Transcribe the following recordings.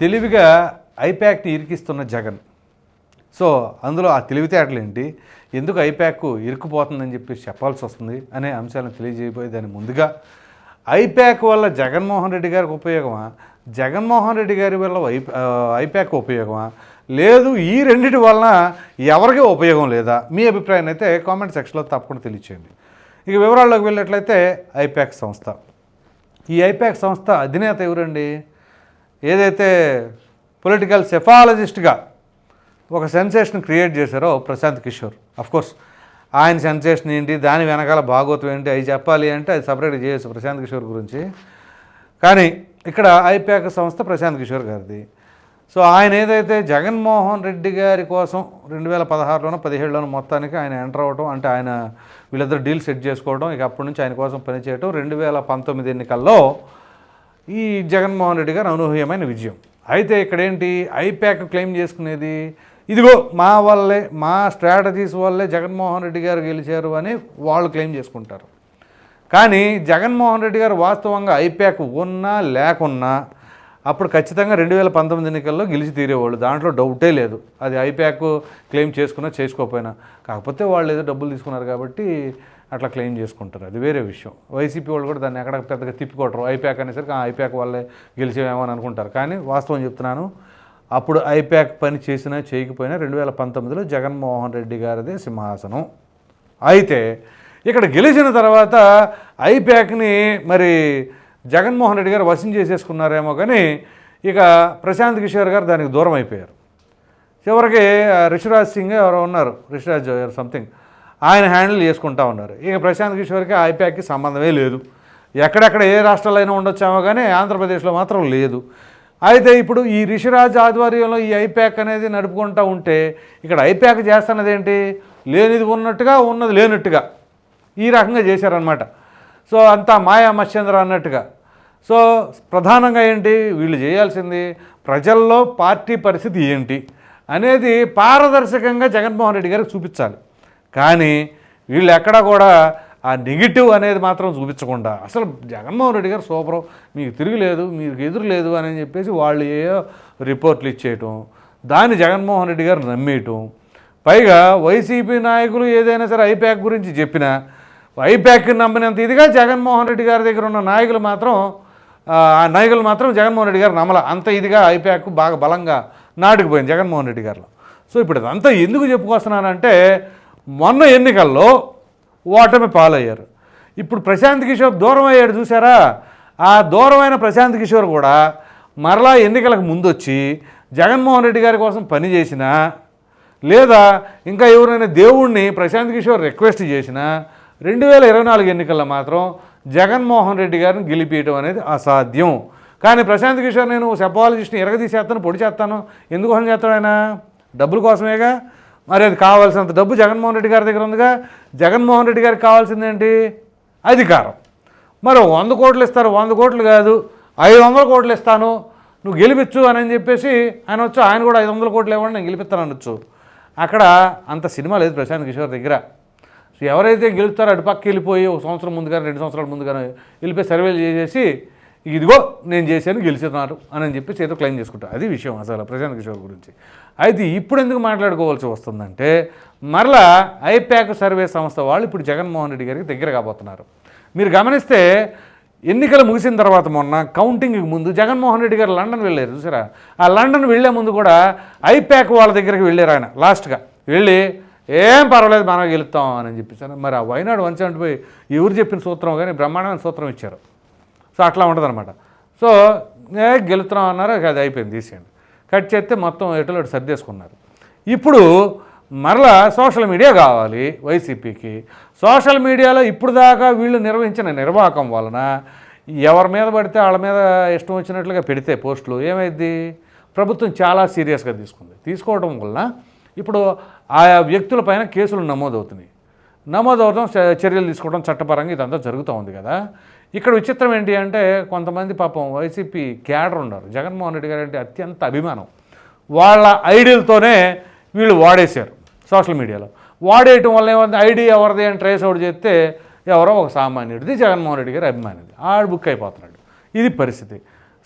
తెలివిగా ఐప్యాక్ని ఇరికిస్తున్న జగన్. సో అందులో ఆ తెలివితేటలు ఏంటి ఎందుకు ఐప్యాక్ ఇరుక్కుపోతుందని చెప్పి చెప్పాల్సి వస్తుంది అనే అంశాలను తెలియజేయబోయేదాన్ని ముందుగా. ఐప్యాక్ వల్ల జగన్మోహన్ రెడ్డి గారికి ఉపయోగమా? జగన్మోహన్ రెడ్డి గారి వల్ల ఐ ఐప్యాక్ ఉపయోగమా? లేదు ఈ రెండిటి వలన ఎవరికి ఉపయోగం లేదా? మీ అభిప్రాయాన్ని అయితే కామెంట్ సెక్షన్లో తప్పకుండా తెలియచేయండి. ఇక వివరాల్లోకి వెళ్ళినట్లయితే ఐప్యాక్ సంస్థ. ఈ ఐప్యాక్ సంస్థ అధినేత ఎవరండి? ఏదైతే పొలిటికల్ సెఫాలజిస్ట్గా ఒక సెన్సేషన్ క్రియేట్ చేశారో ప్రశాంత్ కిషోర్. అఫ్కోర్స్ ఆయన సెన్సేషన్ ఏంటి దాని వెనకాల భాగోత్వం ఏంటి అవి చెప్పాలి అంటే అది సపరేట్ చేయొచ్చు ప్రశాంత్ కిషోర్ గురించి. కానీ ఇక్కడ ఐప్యాక్ సంస్థ ప్రశాంత్ కిషోర్ గారిది. సో ఆయన ఏదైతే జగన్మోహన్ రెడ్డి గారి కోసం రెండు వేల పదహారులోనో పదిహేడులోనో మొత్తానికి ఆయన ఎంటర్ అవ్వడం అంటే ఆయన వీళ్ళిద్దరు డీల్ సెట్ చేసుకోవడం ఇక అప్పటి నుంచి ఆయన కోసం పనిచేయడం రెండు వేల పంతొమ్మిది ఎన్నికల్లో ఈ జగన్మోహన్ రెడ్డి గారు అనూహ్యమైన విజయం. అయితే ఇక్కడ ఏంటి ఐప్యాక్ క్లెయిమ్ చేసుకునేది? ఇదిగో మా వల్లే మా స్ట్రాటజీస్ వల్లే జగన్మోహన్ రెడ్డి గారు గెలిచారు అని వాళ్ళు క్లెయిమ్ చేసుకుంటారు. కానీ జగన్మోహన్ రెడ్డి గారు వాస్తవంగా ఐప్యాక్ ఉన్నా లేకున్నా అప్పుడు ఖచ్చితంగా రెండు వేల పంతొమ్మిది ఎన్నికల్లో గెలిచి తీరేవాళ్ళు. దాంట్లో డౌటే లేదు. అది ఐప్యాక్ క్లెయిమ్ చేసుకున్నా చేసుకోకపోయినా. కాకపోతే వాళ్ళు ఏదో డబ్బులు తీసుకున్నారు కాబట్టి అట్లా క్లెయిమ్ చేసుకుంటారు. అది వేరే విషయం. వైసీపీ వాళ్ళు కూడా దాన్ని ఎక్కడ పెద్దగా తిప్పికొట్టరు. ఐప్యాక్ అనేసరికి ఆ ఐప్యాక్ వాళ్ళే గెలిచేమో అని అనుకుంటారు. కానీ వాస్తవం చెప్తున్నాను అప్పుడు ఐప్యాక్ పని చేసినా చేయకపోయినా రెండు వేల పంతొమ్మిదిలో జగన్మోహన్ రెడ్డి గారిదే సింహాసనం. అయితే ఇక్కడ గెలిచిన తర్వాత ఐప్యాక్ని మరి జగన్మోహన్ రెడ్డి గారు వశం చేసేసుకున్నారేమో కానీ ఇక ప్రశాంత్ కిషోర్ గారు దానికి దూరం అయిపోయారు. చివరికి ఋషిరాజ్ రిషిరాజ్ సింగ్ ఎవరో ఉన్నారు. రిషిరాజ్ సంథింగ్ ఆయన హ్యాండిల్ చేసుకుంటా ఉన్నారు. ఇక ప్రశాంత్ కిషోర్కి ఐప్యాక్కి సంబంధమే లేదు. ఎక్కడెక్కడ ఏ రాష్ట్రాల్లో అయినా ఉండొచ్చామో కానీ ఆంధ్రప్రదేశ్లో మాత్రం లేదు. అయితే ఇప్పుడు ఈ రిషిరాజ్ ఆధ్వర్యంలో ఈ ఐప్యాక్ అనేది నడుపుకుంటూ ఉంటే ఇక్కడ ఐప్యాక్ చేస్తున్నది ఏంటి లేనిది ఉన్నట్టుగా ఉన్నది లేనట్టుగా. ఈ రకంగా చేశారనమాట సో అంతా మాయా మత్స్యేంద్ర అన్నట్టుగా. సో ప్రధానంగా ఏంటి? వీళ్ళు చేయాల్సింది ప్రజల్లో పార్టీ పరిస్థితి ఏంటి? అనేది పారదర్శకంగా జగన్మోహన్ రెడ్డి గారికి చూపించాలి. కానీ వీళ్ళు ఎక్కడా కూడా ఆ నెగిటివ్ అనేది మాత్రం చూపించకుండా అసలు జగన్మోహన్ రెడ్డి గారు సూపరు మీకు తిరుగులేదు మీకు ఎదురు లేదు అని చెప్పేసి వాళ్ళు ఏయో రిపోర్ట్లు ఇచ్చేయటం దాన్ని జగన్మోహన్ రెడ్డి గారు నమ్మేయటం పైగా వైసీపీ నాయకులు ఏదైనా సరే ఐప్యాక్ గురించి చెప్పినా ఐప్యాక్ నమ్మినంత ఇదిగా జగన్మోహన్ రెడ్డి గారి దగ్గర ఉన్న నాయకులు మాత్రం ఆ నాయకులు మాత్రం జగన్మోహన్ రెడ్డి గారు నమ్మల. అంత ఇదిగా ఐప్యాక్ బాగా బలంగా నాటుకుపోయింది జగన్మోహన్ రెడ్డి గారిలో. సో ఇప్పుడు అదంతా ఎందుకు చెప్పుకొస్తున్నానంటే మొన్న ఎన్నికల్లో ఓటమి పాలయ్యారు. ఇప్పుడు ప్రశాంత్ కిషోర్ దూరం అయ్యాడు చూసారా ఆ దూరమైన ప్రశాంత్ కిషోర్ కూడా మరలా ఎన్నికలకు ముందొచ్చి జగన్మోహన్ రెడ్డి గారి కోసం పనిచేసిన లేదా ఇంకా ఎవరైనా దేవుణ్ణి ప్రశాంత్ కిషోర్ రిక్వెస్ట్ చేసినా రెండు వేల ఇరవై నాలుగు ఎన్నికల్లో మాత్రం జగన్మోహన్ రెడ్డి గారిని గెలిపించడం అనేది అసాధ్యం. కానీ ప్రశాంత్ కిషోర్ నేను సెపాలజిస్ట్ని ఎరగదీసేస్తాను పొడి చేస్తాను. ఎందుకోసం చేస్తాడు ఆయన? డబ్బుల కోసమేగా? మరి అది కావాల్సినంత డబ్బు జగన్మోహన్ రెడ్డి గారి దగ్గర ఉందిగా. జగన్మోహన్ రెడ్డి గారికి కావాల్సింది ఏంటి అధికారం. మరి వంద కోట్లు ఇస్తారు. వంద కోట్లు కాదు. ఐదు వందల కోట్లు ఇస్తాను. నువ్వు గెలిపించు అని చెప్పేసి ఆయన వచ్చు ఆయన కూడా ఐదు వందల కోట్లు ఇవ్వండి నేను గెలిపిస్తాను అనొచ్చు. అక్కడ అంత సినిమా లేదు ప్రశాంత్ కిషోర్ దగ్గర. సో ఎవరైతే గెలుస్తారో అటుపక్క వెళ్ళిపోయి ఒక సంవత్సరం ముందుగానే రెండు సంవత్సరాల ముందుగా వెళ్ళిపోయి సర్వేలు చేసేసి ఇదిగో నేను చేశాను గెలిచినారు అని చెప్పి చేతితో క్లెయిమ్ చేసుకుంటారు అది విషయం అసలు ప్రశాంత్ కిషోర్ గురించి. అయితే ఇప్పుడు ఎందుకు మాట్లాడుకోవాల్సి వస్తుందంటే మరలా ఐప్యాక్ సర్వే సంస్థ వాళ్ళు ఇప్పుడు జగన్మోహన్ రెడ్డి గారికి దగ్గర కాబోతున్నారు. మీరు గమనిస్తే ఎన్నికలు ముగిసిన తర్వాత మొన్న కౌంటింగ్కి ముందు జగన్మోహన్ రెడ్డి గారు లండన్ వెళ్ళారు చూసారా? ఆ లండన్ వెళ్ళే ముందు కూడా ఐప్యాక్ వాళ్ళ దగ్గరికి వెళ్ళారు ఆయన లాస్ట్గా. వెళ్ళి ఏం పర్వాలేదు మనం గెలుస్తాం అని చెప్పేసి మరి ఆ వైనాడు వన్ సెవెంటీ ఎవరు చెప్పిన సూత్రం కానీ బ్రహ్మాండమైన సూత్రం ఇచ్చారు. సో అట్లా ఉంటుందన్నమాట. సో గెలుతున్నాం అన్నారు అది అయిపోయింది తీసేయండి. కట్ చేస్తే మొత్తం ఎటులో సర్దేసుకున్నారు. ఇప్పుడు మరలా సోషల్ మీడియా కావాలి వైసీపీకి. సోషల్ మీడియాలో ఇప్పుడు దాకా వీళ్ళు నిర్వహించిన నిర్వాహకం వలన ఎవరి మీద పడితే వాళ్ళ మీద ఇష్టం వచ్చినట్లుగా పెడితే పోస్టులు ఏమైంది ప్రభుత్వం చాలా సీరియస్గా తీసుకుంది. తీసుకోవడం వలన ఇప్పుడు ఆయా వ్యక్తులపైన కేసులు నమోదవుతున్నాయి. నమోదవడం చర్యలు తీసుకోవడం చట్టపరంగా ఇదంతా జరుగుతూ ఉంది కదా. ఇక్కడ విచిత్రం ఏంటి అంటే కొంతమంది పాపం వైసీపీ క్యాడర్ ఉన్నారు. జగన్మోహన్ రెడ్డి గారు అంటే అత్యంత అభిమానం. వాళ్ళ ఐడియల్తోనే వీళ్ళు వాడేశారు సోషల్ మీడియాలో. వాడేయటం వల్ల ఏమైంది ఐడి ఎవరిది అని ట్రేస్ అవుట్ చేస్తే ఎవరో ఒక సామాన్యుడిది జగన్మోహన్ రెడ్డి గారి అభిమానిది. ఆడు బుక్ అయిపోతున్నాడు. ఇది పరిస్థితి.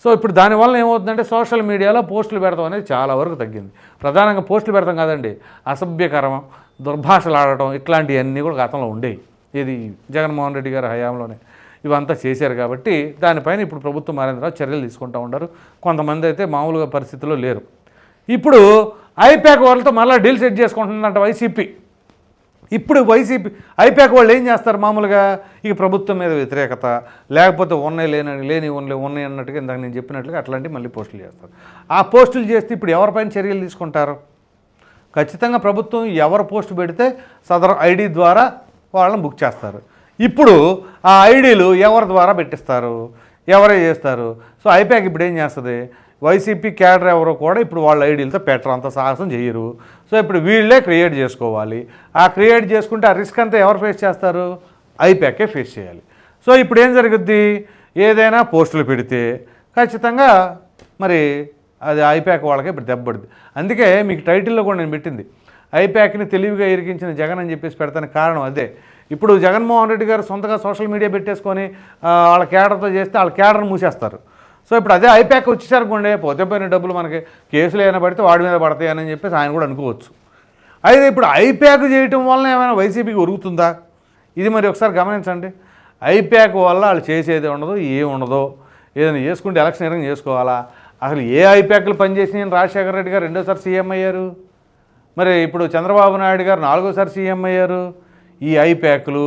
సో ఇప్పుడు దానివల్ల ఏమవుతుందంటే సోషల్ మీడియాలో పోస్టులు పెడతాం అనేది చాలా వరకు తగ్గింది. ప్రధానంగా పోస్టులు పెడతాం కాదండి అసభ్యకరం దుర్భాషలు ఆడటం ఇట్లాంటివన్నీ కూడా గతంలో ఉండేవి. ఇది జగన్మోహన్ రెడ్డి గారి హయాంలోనే. ఇవంతా చేశారు కాబట్టి దానిపైన ఇప్పుడు ప్రభుత్వం మారేంద్రరావు చర్యలు తీసుకుంటూ ఉంటారు కొంతమంది అయితే మామూలుగా పరిస్థితుల్లో లేరు. ఇప్పుడు ఐప్యాక్ వాళ్ళతో మళ్ళీ డీల్ సెట్ చేసుకుంటుందంట వైసీపీ. ఇప్పుడు వైసీపీ ఐపాక్ వాళ్ళు ఏం చేస్తారు మామూలుగా? ఇక ప్రభుత్వం మీద వ్యతిరేకత లేకపోతే ఉన్నాయి లేని లేని ఉన్నాయి ఉన్నాయి అన్నట్టుగా ఇందాక నేను చెప్పినట్లుగా అట్లాంటివి మళ్ళీ పోస్టులు చేస్తారు. ఆ పోస్టులు చేస్తే ఇప్పుడు ఎవరిపైన చర్యలు తీసుకుంటారు? ఖచ్చితంగా ప్రభుత్వం ఎవరు పోస్ట్ పెడితే సదరు ఐడి ద్వారా వాళ్ళని బుక్ చేస్తారు. ఇప్పుడు ఆ ఐడీలు ఎవరి ద్వారా పెట్టిస్తారు? ఎవరే చేస్తారు? సో ఐపాక్ ఇప్పుడు ఏం చేస్తుంది? వైసీపీ క్యాడర్ ఎవరో కూడా ఇప్పుడు వాళ్ళ ఐడీలతో పెట్టరు అంత సాహసం చేయరు. సో ఇప్పుడు వీళ్ళే క్రియేట్ చేసుకోవాలి. ఆ క్రియేట్ చేసుకుంటే ఆ రిస్క్ అంతా ఎవరు ఫేస్ చేస్తారు? ఐపాకే ఫేస్ చేయాలి. సో ఇప్పుడు ఏం జరుగుద్ది? ఏదైనా పోస్టులు పెడితే ఖచ్చితంగా మరి అది ఐపాక్ వాళ్ళకి ఇప్పుడు దెబ్బపడుద్ది అందుకే మీకు టైటిల్లో కూడా నేను పెట్టింది. ఐప్యాక్ని తెలివిగా ఇరికించిన జగన్ అని చెప్పేసి పెడతానికి కారణం అదే. ఇప్పుడు జగన్మోహన్ రెడ్డి గారు సొంతగా సోషల్ మీడియా పెట్టేసుకొని వాళ్ళ కేడర్తో చేస్తే వాళ్ళ కేడర్ని మూసేస్తారు. సో ఇప్పుడు అదే ఐప్యాక్ వచ్చేసరికి పోతే పోయిన డబ్బులు మనకి కేసులు ఏమైనా పడితే వాడి మీద పడతాయి అని చెప్పేసి ఆయన కూడా అనుకోవచ్చు. అయితే ఇప్పుడు ఐప్యాక్ చేయటం వలన ఏమైనా వైసీపీకి ఉరుగుతుందా ఇది మరి ఒకసారి గమనించండి. ఐప్యాక్ వల్ల వాళ్ళు చేసేది ఉండదు ఏం ఉండదు. ఏదైనా చేసుకుంటే ఎలక్షన్ ఏదైనా చేసుకోవాలా? అసలు ఏ ఐప్యాక్లు పనిచేసినాయని రాజశేఖర రెడ్డి గారు రెండోసారి సీఎం అయ్యారు? మరి ఇప్పుడు చంద్రబాబు నాయుడు గారు నాలుగోసారి సీఎం అయ్యారు. ఈ ఐప్యాక్లు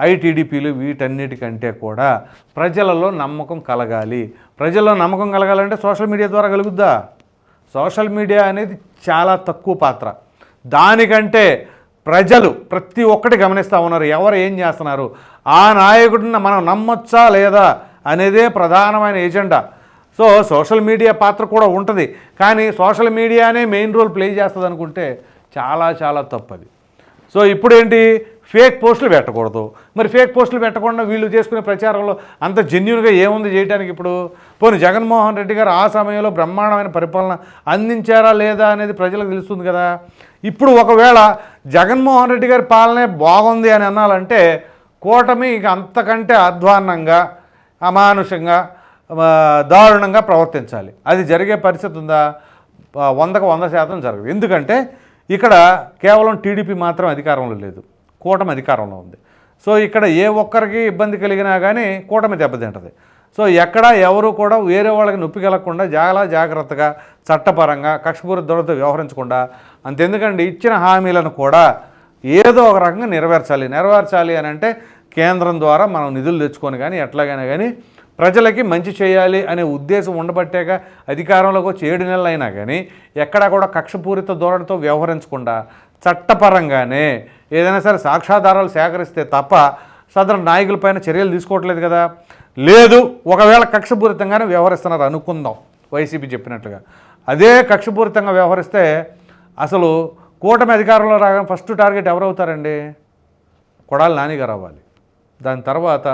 ఐటీడీపీలు వీటన్నిటికంటే కూడా ప్రజలలో నమ్మకం కలగాలి. ప్రజల్లో నమ్మకం కలగాలంటే సోషల్ మీడియా ద్వారా కలుగుద్దా? సోషల్ మీడియా అనేది చాలా తక్కువ పాత్ర. దానికంటే ప్రజలు ప్రతి ఒక్కటి గమనిస్తూ ఉన్నారు. ఎవరు ఏం చేస్తున్నారు? ఆ నాయకుడిని మనం నమ్మొచ్చా లేదా అనేదే ప్రధానమైన ఎజెండా. సో సోషల్ మీడియా పాత్ర కూడా ఉంటుంది. కానీ సోషల్ మీడియానే మెయిన్ రోల్ ప్లే చేస్తుంది అనుకుంటే చాలా చాలా తప్పది. సో ఇప్పుడు ఏంటి ఫేక్ పోస్టులు పెట్టకూడదు. మరి ఫేక్ పోస్టులు పెట్టకుండా వీళ్ళు చేసుకునే ప్రచారంలో అంత జెన్యున్గా ఏముంది చేయడానికి ఇప్పుడు? పోనీ జగన్మోహన్ రెడ్డి గారు ఆ సమయంలో బ్రహ్మాండమైన పరిపాలన అందించారా లేదా అనేది ప్రజలకు తెలుస్తుంది కదా. ఇప్పుడు ఒకవేళ జగన్మోహన్ రెడ్డి గారి పాలనే బాగుంది అని అనాలంటే కూటమి ఇక అంతకంటే అధ్వాన్నంగా అమానుషంగా దారుణంగా ప్రవర్తించాలి. అది జరిగే పరిస్థితి ఉందా? వందకు వంద శాతం జరగదు. ఎందుకంటే ఇక్కడ కేవలం టీడీపీ మాత్రం అధికారంలో లేదు. కూటమి అధికారంలో ఉంది. సో ఇక్కడ ఏ ఒక్కరికి ఇబ్బంది కలిగినా కానీ కూటమి దెబ్బతింటది సో ఎక్కడ ఎవరు కూడా వేరే వాళ్ళకి నొప్పి కలగకుండా చాలా జాగ్రత్తగా చట్టపరంగా కక్షపూరిత దొరతో వ్యవహరించకుండా అంతెందుకండి ఇచ్చిన హామీలను కూడా ఏదో ఒక రకంగా నెరవేర్చాలి. నెరవేర్చాలి అని అంటే కేంద్రం ద్వారా మనం నిధులు తెచ్చుకొని కానీ ఎట్లాగైనా కానీ ప్రజలకి మంచి చేయాలి అనే ఉద్దేశం ఉండబట్టేగా అధికారంలోకి వచ్చి ఏడు నెలలు అయినా కానీ ఎక్కడా కూడా కక్షపూరిత ధోరణితో వ్యవహరించకుండా చట్టపరంగానే ఏదైనా సరే సాక్ష్యాధారాలు సేకరిస్తే తప్ప సదరు నాయకులపైన చర్యలు తీసుకోవట్లేదు కదా. లేదు ఒకవేళ కక్షపూరితంగానే వ్యవహరిస్తున్నారు అనుకుందాం వైసీపీ చెప్పినట్లుగా. అదే కక్షపూరితంగా వ్యవహరిస్తే అసలు కూటమి అధికారంలో రాగానే ఫస్ట్ టార్గెట్ ఎవరవుతారండి? కొడాలి నానిగారు అవ్వాలి. దాని తర్వాత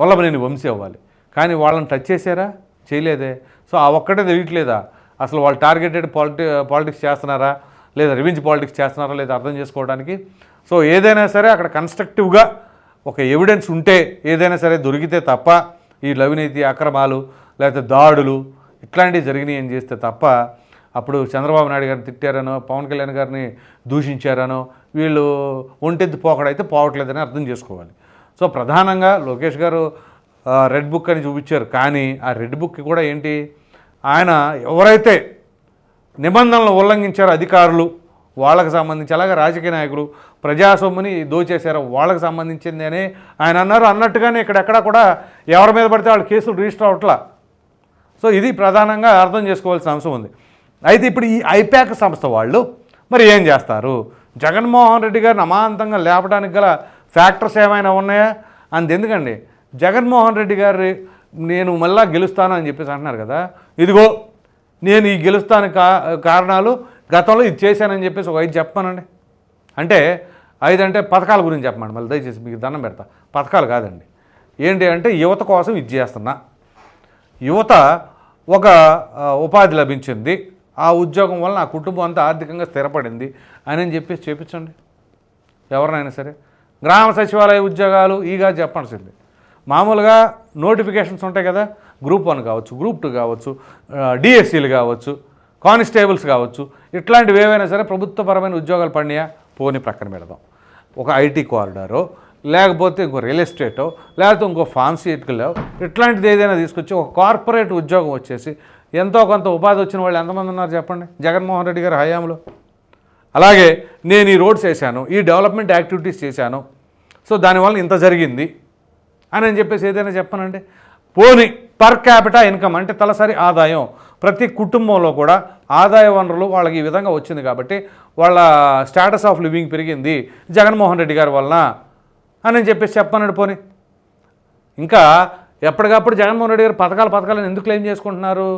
వల్లభనేని వంశీ అవ్వాలి. కానీ వాళ్ళని టచ్ చేశారా? చేయలేదే. సో ఆ ఒక్కటే తెలియట్లేదా? అసలు వాళ్ళు టార్గెటెడ్ పాలిటి పాలిటిక్స్ చేస్తున్నారా? లేదా రివెంజ్ పాలిటిక్స్ చేస్తున్నారా? లేదా అర్థం చేసుకోవడానికి? సో ఏదైనా సరే అక్కడ కన్స్ట్రక్టివ్గా ఒక ఎవిడెన్స్ ఉంటే ఏదైనా సరే దొరికితే తప్ప ఈ లవినీతి అక్రమాలు లేకపోతే దాడులు ఇట్లాంటివి జరిగినాయి అని చేస్తే తప్ప అప్పుడు చంద్రబాబు నాయుడు గారిని తిట్టారనో పవన్ కళ్యాణ్ గారిని దూషించారనో వీళ్ళు ఒంటెత్తి పోకడైతే పోవట్లేదని అర్థం చేసుకోవాలి. సో ప్రధానంగా లోకేష్ గారు రెడ్ బుక్ అని చూపించారు. కానీ ఆ రెడ్ బుక్ కూడా ఏంటి? ఆయన ఎవరైతే నిబంధనలు ఉల్లంఘించారో అధికారులు వాళ్ళకి సంబంధించి అలాగే రాజకీయ నాయకులు ప్రజాసొమ్ముని దోచేశారో వాళ్ళకి సంబంధించింది అని ఆయన అన్నారు. అన్నట్టుగానే ఇక్కడెక్కడ కూడా ఎవరి మీద పడితే వాళ్ళ కేసులు రిజిస్టర్ అవట్లా సో ఇది ప్రధానంగా అర్థం చేసుకోవాల్సిన అంశం ఉంది. అయితే ఇప్పుడు ఈ ఐప్యాక్ సంస్థ వాళ్ళు మరి ఏం చేస్తారు? జగన్మోహన్ రెడ్డి గారిని అమాంతంగా లేపడానికి గల ఫ్యాక్టర్స్ ఏమైనా ఉన్నాయా? అంతెందుకండి జగన్మోహన్ రెడ్డి గారి నేను మళ్ళా గెలుస్తాను అని చెప్పేసి అంటున్నారు కదా. ఇదిగో నేను ఈ గెలుస్తాను కా కారణాలు గతంలో ఇది చేశానని చెప్పేసి ఒక ఐదు చెప్పానండి అంటే ఐదు అంటే పథకాల గురించి చెప్పమండి మళ్ళీ దయచేసి మీకు దండం పెడతా. పథకాలు కాదండి. ఏంటి అంటే యువత కోసం ఇది చేస్తున్నా. యువత ఒక ఉపాధి లభించింది. ఆ ఉద్యోగం వల్ల నా కుటుంబం అంతా ఆర్థికంగా స్థిరపడింది అని అని చెప్పేసి చేపించండి. ఎవరినైనా సరే. గ్రామ సచివాలయ ఉద్యోగాలు ఈగా చెప్పాల్సింది. మామూలుగా నోటిఫికేషన్స్ ఉంటాయి కదా గ్రూప్ వన్ కావచ్చు గ్రూప్ టూ కావచ్చు డిఎస్సీలు కావచ్చు కానిస్టేబుల్స్ కావచ్చు ఇట్లాంటివి ఏవైనా సరే ప్రభుత్వపరమైన ఉద్యోగాలు పడినాయా? పోని ప్రక్కన పెడదాం. ఒక ఐటీ కారిడారో లేకపోతే ఇంకో రియల్ ఎస్టేటో లేకపోతే ఇంకో ఫార్మసీటికలో ఇట్లాంటిది ఏదైనా తీసుకొచ్చి ఒక కార్పొరేట్ ఉద్యోగం వచ్చేసి ఎంతో కొంత ఉపాధి వచ్చిన వాళ్ళు ఎంతమంది ఉన్నారు చెప్పండి? జగన్మోహన్ రెడ్డి గారి హయాంలో. అలాగే నేను ఈ రోడ్స్ వేసాను ఈ డెవలప్మెంట్ యాక్టివిటీస్ చేశాను సో దానివల్ల ఇంత జరిగింది అని అని చెప్పేసి ఏదైనా చెప్పనండి పోని పర్ క్యాపిటా ఇన్కమ్ అంటే తలసరి ఆదాయం ప్రతి కుటుంబంలో కూడా ఆదాయ వనరులు వాళ్ళకి ఈ విధంగా వచ్చింది కాబట్టి వాళ్ళ స్టేటస్ ఆఫ్ లివింగ్ పెరిగింది జగన్మోహన్ రెడ్డి గారి వలన అని అని చెప్పేసి చెప్పనండి పోని. ఇంకా ఎప్పటికప్పుడు జగన్మోహన్ రెడ్డి గారు పథకాలు పథకాలను ఎందుకు క్లెయిమ్ చేసుకుంటున్నారు?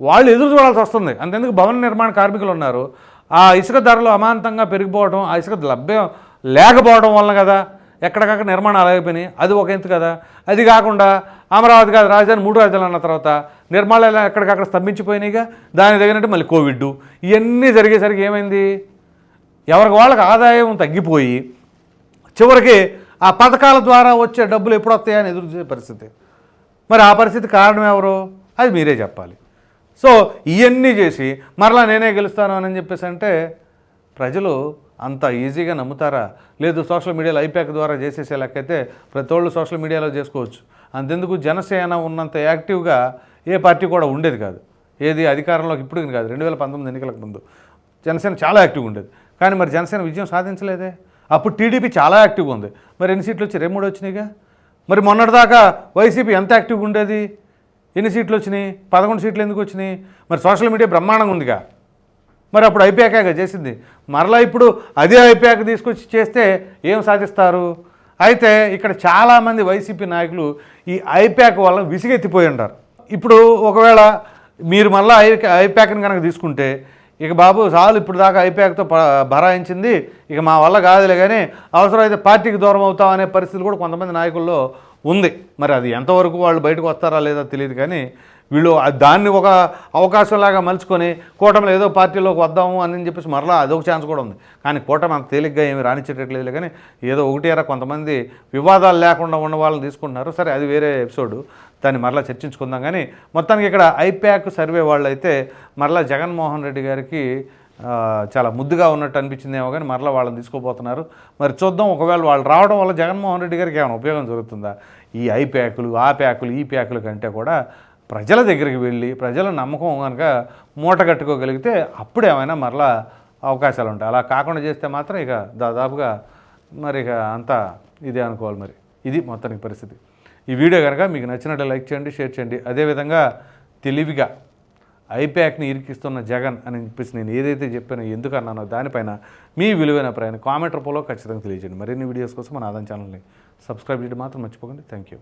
వాళ్ళు ఎదురు చూడాల్సి వస్తుంది. అంతెందుకు భవన నిర్మాణ కార్మికులు ఉన్నారు. ఆ ఇసుక ధరలు అమాంతంగా పెరిగిపోవడం ఆ ఇసుక లభ్యం లేకపోవడం వలన కదా ఎక్కడికక్కడ నిర్మాణాలు అయిపోయినాయి అది ఒక ఎత్తు కదా? అది కాకుండా అమరావతి కాదు రాజధాని మూడు రాజధానులు అన్న తర్వాత నిర్మాణాలు ఎక్కడికక్కడ స్తంభించిపోయినాయిగా. దాని తగినట్టు మళ్ళీ కోవిడ్. ఇవన్నీ జరిగేసరికి ఏమైంది? ఎవరికి వాళ్ళకి ఆదాయం తగ్గిపోయి చివరికి ఆ పథకాల ద్వారా వచ్చే డబ్బులు ఎప్పుడు వస్తాయని ఎదురు చూసే పరిస్థితి. మరి ఆ పరిస్థితి కారణం ఎవరు? అది మీరే చెప్పాలి. సో ఇవన్నీ చేసి మరలా నేనే గెలుస్తాను అని చెప్పేసి అంటే ప్రజలు అంత ఈజీగా నమ్ముతారా? లేదు సోషల్ మీడియాలో ఐపాక్ ద్వారా చేసేసే లెక్కైతే ప్రతి ఒళ్ళు సోషల్ మీడియాలో చేసుకోవచ్చు. అంతెందుకు జనసేన ఉన్నంత యాక్టివ్గా ఏ పార్టీ కూడా ఉండేది కాదు. ఏది అధికారంలోకి ఇప్పుడు కాదు. రెండు వేల పంతొమ్మిది ఎన్నికలకు ముందు జనసేన చాలా యాక్టివ్గా ఉండేది. కానీ మరి జనసేన విజయం సాధించలేదే. అప్పుడు టీడీపీ చాలా యాక్టివ్గా ఉంది. మరి ఎన్ని సీట్లు వచ్చి మూడు వచ్చినాయిగా. మరి మొన్నటిదాకా వైసీపీ ఎంత యాక్టివ్గా ఉండేది? ఎన్ని సీట్లు వచ్చినాయి? పదకొండు సీట్లు ఎందుకు వచ్చినాయి? మరి సోషల్ మీడియా బ్రహ్మాండంగా ఉందిగా. మరి అప్పుడు ఐపాక చేసింది. మరలా ఇప్పుడు అదే ఐపాక్ తీసుకొచ్చి చేస్తే ఏం సాధిస్తారు? అయితే ఇక్కడ చాలామంది వైసీపీ నాయకులు ఈ ఐపాక్ వల్ల విసిగెత్తిపోయి ఉంటారు ఇప్పుడు ఒకవేళ మీరు మళ్ళీ ఐ ఐపాక్ని కనుక తీసుకుంటే ఇక బాబు చాలు ఇప్పుడు దాకా ఐపాక్తో భరాయించింది ఇక మా వల్ల కాదులే కానీ అవసరమైతే పార్టీకి దూరం అవుతాం అనే పరిస్థితి కూడా కొంతమంది నాయకుల్లో ఉంది. మరి అది ఎంతవరకు వాళ్ళు బయటకు వస్తారా లేదా తెలియదు కానీ వీళ్ళు దాన్ని ఒక అవకాశంలాగా మలుచుకొని కూటమిలో ఏదో పార్టీలోకి వద్దాము అని చెప్పేసి మరలా అదొక ఛాన్స్ కూడా ఉంది. కానీ కూటమి అంత తేలిగ్గా ఏమి రాణించేటట్లేదు కానీ ఏదో ఒకటి అరా కొంతమంది వివాదాలు లేకుండా ఉన్న వాళ్ళని తీసుకుంటున్నారు. సరే అది వేరే ఎపిసోడ్ దాన్ని మరలా చర్చించుకుందాం కానీ మొత్తానికి ఇక్కడ ఐప్యాక్ సర్వే వాళ్ళు అయితే మరలా జగన్మోహన్ రెడ్డి గారికి చాలా ముద్దుగా ఉన్నట్టు అనిపించిందేమో కానీ మరలా వాళ్ళని తీసుకోపోతున్నారు. మరి చూద్దాం ఒకవేళ వాళ్ళు రావడం వల్ల జగన్మోహన్ రెడ్డి గారికి ఏమైనా ఉపయోగం జరుగుతుందా? ఈ ఐ ప్యాకులు ఆ ప్యాకులు ఈ ప్యాకులు కంటే కూడా ప్రజల దగ్గరికి వెళ్ళి ప్రజల నమ్మకం కనుక మూట కట్టుకోగలిగితే అప్పుడు ఏమైనా మరలా అవకాశాలు ఉంటాయి. అలా కాకుండా చేస్తే మాత్రం ఇక దాదాపుగా మరి ఇక అంతా ఇదే అనుకోవాలి మరి. ఇది మొత్తానికి పరిస్థితి. ఈ వీడియో కనుక మీకు నచ్చినట్టు లైక్ చేయండి షేర్ చేయండి. అదేవిధంగా తెలివిగా ఐప్యాక్ని ఇరికిస్తున్న జగన్ అని చెప్పేసి నేను ఏదైతే చెప్పానో ఎందుకు అన్నానో దానిపైన మీ విలువైన ప్రయాణం కామెంట్ రూపంలో ఖచ్చితంగా తెలియజేయండి. మరిన్ని వీడియోస్ కోసం మన ఆదాయం ఛానల్ని సబ్స్క్రైబ్ చేయడం మాత్రం మర్చిపోకండి. Thank you